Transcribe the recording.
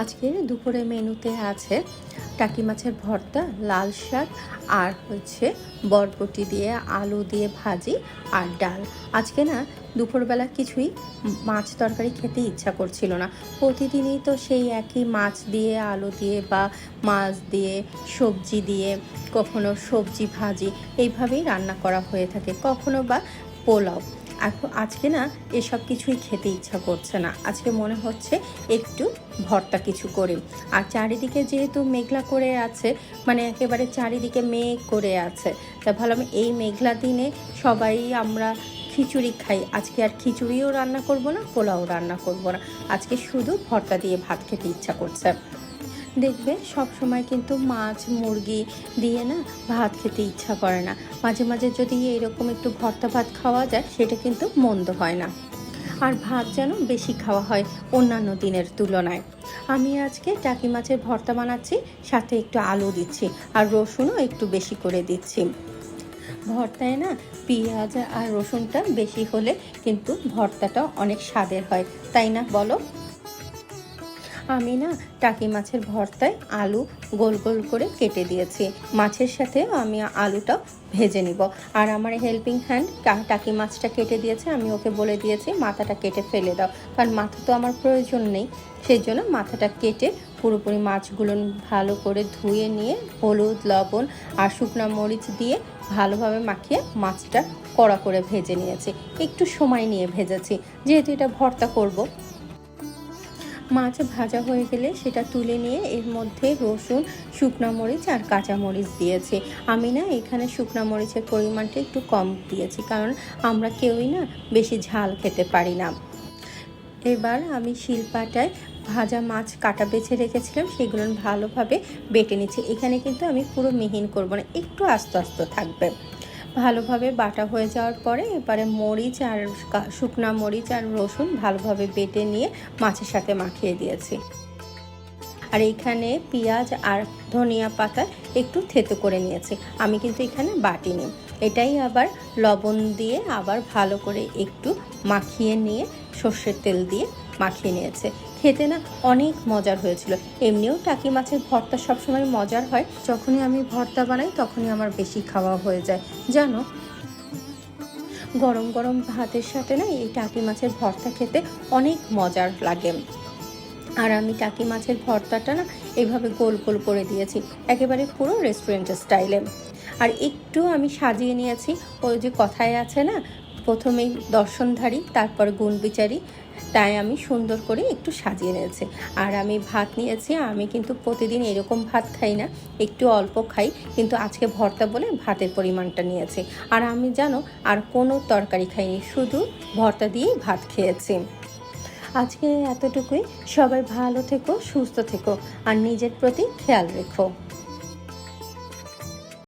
আজকে দুপুরে মেনুতে আছে টাকি মাছের ভর্তা, লাল শাক আর হচ্ছে বরবটি দিয়ে আলু দিয়ে ভাজি আর ডাল। আজকে না দুপুরবেলা কিছুই মাছ তরকারি খেতে ইচ্ছা করছিল না। প্রতিদিনই তো সেই একই মাছ দিয়ে আলু দিয়ে বা মাছ দিয়ে সবজি দিয়ে কখনো সবজি ভাজি এইভাবেই রান্না করা হয়ে থাকে। কখনো বা পোলাও। এখন আজকে না এসব কিছুই খেতে ইচ্ছা করছে না। আজকে মনে হচ্ছে একটু ভর্তা কিছু করি। আর চারিদিকে যেহেতু মেঘলা করে আছে মানে একেবারে চারিদিকে মেঘ করে আছে, তা ভাবলাম এই মেঘলা দিনে সবাই আমরা খিচুড়ি খাই। আজকে আর খিচুড়িও রান্না করব না, পোলাও রান্না করব না। আজকে শুধু ভর্তা দিয়ে ভাত খেতে ইচ্ছা করছে। দেখবে সব সময় কিন্তু মাছ, মুরগি দিয়ে না ভাত খেতে ইচ্ছা করে না। মাঝে মাঝে যদি এরকম একটু ভর্তা ভাত খাওয়া যায়, সেটা কিন্তু মন্দ হয় না। আর ভাত যেন বেশি খাওয়া হয় অন্যান্য দিনের তুলনায়। আমি আজকে টাকি মাছের ভর্তা বানাচ্ছি, সাথে একটু আলু দিচ্ছি আর রসুনও একটু বেশি করে দিচ্ছি। ভর্তায় না পেঁয়াজ আর রসুনটা বেশি হলে কিন্তু ভর্তাটা অনেক স্বাদের হয়, তাই না বলো? আমি না টাকি মাছের ভর্তায় আলু গোল গোল করে কেটে দিয়েছি। মাছের সাথে আমি আলুটা ভেজে নিব। আর আমার হেল্পিং হ্যান্ড টাকি মাছটা কেটে দিয়েছে, আমি ওকে বলে দিয়েছি, মাথাটা কেটে ফেলে দাও। কারণ মাথা তো আমার প্রয়োজন নেই। সেই জন্য মাথাটা কেটে পুরোপুরি মাছগুলো ভালো করে ধুয়ে নিয়ে হলুদ, লবণ আর শুকনো মরিচ দিয়ে ভালোভাবে মাখিয়ে মাছটা কড়া করে ভেজে নিয়েছি। একটু সময় নিয়ে ভেজেছি। যেহেতু এটা ভর্তা করব মাছ ভাজা হয়ে গেলে সেটা তুলে নিয়ে এর মধ্যে রসুন, শুকনো মরিচ আর কাঁচা মরিচ দিয়েছি। আমি না এখানে শুকনো মরিচের পরিমাণটা একটু কম দিয়েছি, কারণ আমরা কেউই না বেশি ঝাল খেতে পারি না। এবার আমি শিলপাটায় ভাজা মাছ কাটা বেছে রেখেছিলাম সেগুলো ভালোভাবে বেটে নিচ্ছি। এখানে কিন্তু আমি পুরো মিহিন করব না, একটু আস্তে আস্তে থাকবে। ভালোভাবে বাটা হয়ে যাওয়ার পরে এবারে মরিচ আর শুকনা মরিচ আর রসুন ভালোভাবে বেটে নিয়ে মাছের সাথে মাখিয়ে দিয়েছি। আর এইখানে পেঁয়াজ আর ধনিয়া পাতা একটু থেতো করে নিয়েছি। আমি কিন্তু এখানে বাটিনি। এটাই আবার লবণ দিয়ে আবার ভালো করে একটু মাখিয়ে নিয়ে সর্ষের তেল দিয়ে মাখিয়ে নিয়েছে। খেতে না অনেক মজার হয়েছিল। এমনিও টাকি মাছের ভর্তা সবসময় মজার হয়। যখনই আমি ভর্তা বানাই, তখনই আমার বেশি খাওয়া হয়ে যায়। জানো? গরম গরম ভাতের সাথে না এই টাকি মাছের ভর্তা খেতে অনেক মজার লাগে। আর আমি টাকি মাছের ভর্তাটা না এভাবে গোল গোল করে দিয়েছি, একেবারে পুরো রেস্টুরেন্টের স্টাইলে আর একটু আমি সাজিয়ে নিয়েছি, ওই যে কথায় আছে না প্রথমেই দর্শনধারী, তারপর গুণবিচারী, তাই আমি সুন্দর করে একটু সাজিয়ে নিয়েছি। আর আমি ভাত নিয়েছি, আমি কিন্তু প্রতিদিন এরকম ভাত খাই না, একটু অল্প খাই, কিন্তু আজকে ভর্তা বলে ভাতের পরিমাণটা নিয়েছি। আর আমি জানো, আর কোনো তরকারি খাইনি, শুধু ভর্তা দিয়েই ভাত খেয়েছি। আজকে এতটুকুই, সবাই ভালো থেকো, সুস্থ থেকো, আর নিজের প্রতি খেয়াল রেখো।